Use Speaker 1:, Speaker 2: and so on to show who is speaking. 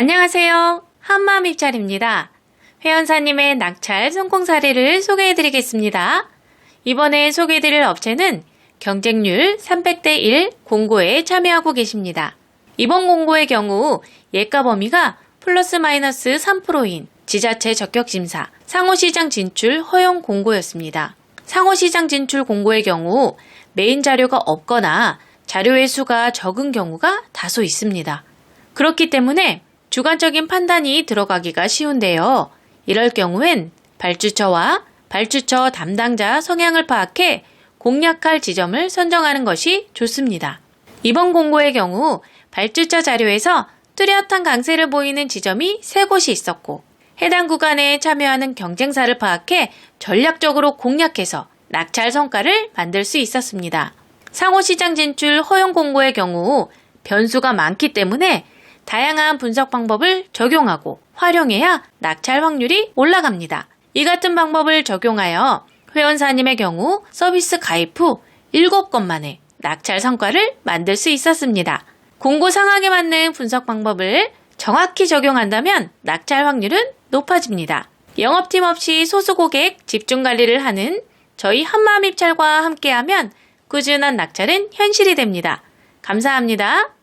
Speaker 1: 안녕하세요. 한마음 입찰입니다. 회원사님의 낙찰 성공 사례를 소개해드리겠습니다. 이번에 소개해드릴 업체는 경쟁률 300대 1 공고에 참여하고 계십니다. 이번 공고의 경우 예가 범위가 플러스 마이너스 3%인 지자체 적격심사 상호시장 진출 허용 공고였습니다. 상호시장 진출 공고의 경우 메인 자료가 없거나 자료의 수가 적은 경우가 다소 있습니다. 그렇기 때문에 주관적인 판단이 들어가기가 쉬운데요. 이럴 경우엔 발주처와 발주처 담당자 성향을 파악해 공략할 지점을 선정하는 것이 좋습니다. 이번 공고의 경우 발주처 자료에서 뚜렷한 강세를 보이는 지점이 세 곳이 있었고 해당 구간에 참여하는 경쟁사를 파악해 전략적으로 공략해서 낙찰 성과를 만들 수 있었습니다. 상호시장 진출 허용 공고의 경우 변수가 많기 때문에 다양한 분석 방법을 적용하고 활용해야 낙찰 확률이 올라갑니다. 이 같은 방법을 적용하여 회원사님의 경우 서비스 가입 후 7건 만에 낙찰 성과를 만들 수 있었습니다. 공고 상황에 맞는 분석 방법을 정확히 적용한다면 낙찰 확률은 높아집니다. 영업팀 없이 소수 고객 집중 관리를 하는 저희 한마음 입찰과 함께하면 꾸준한 낙찰은 현실이 됩니다. 감사합니다.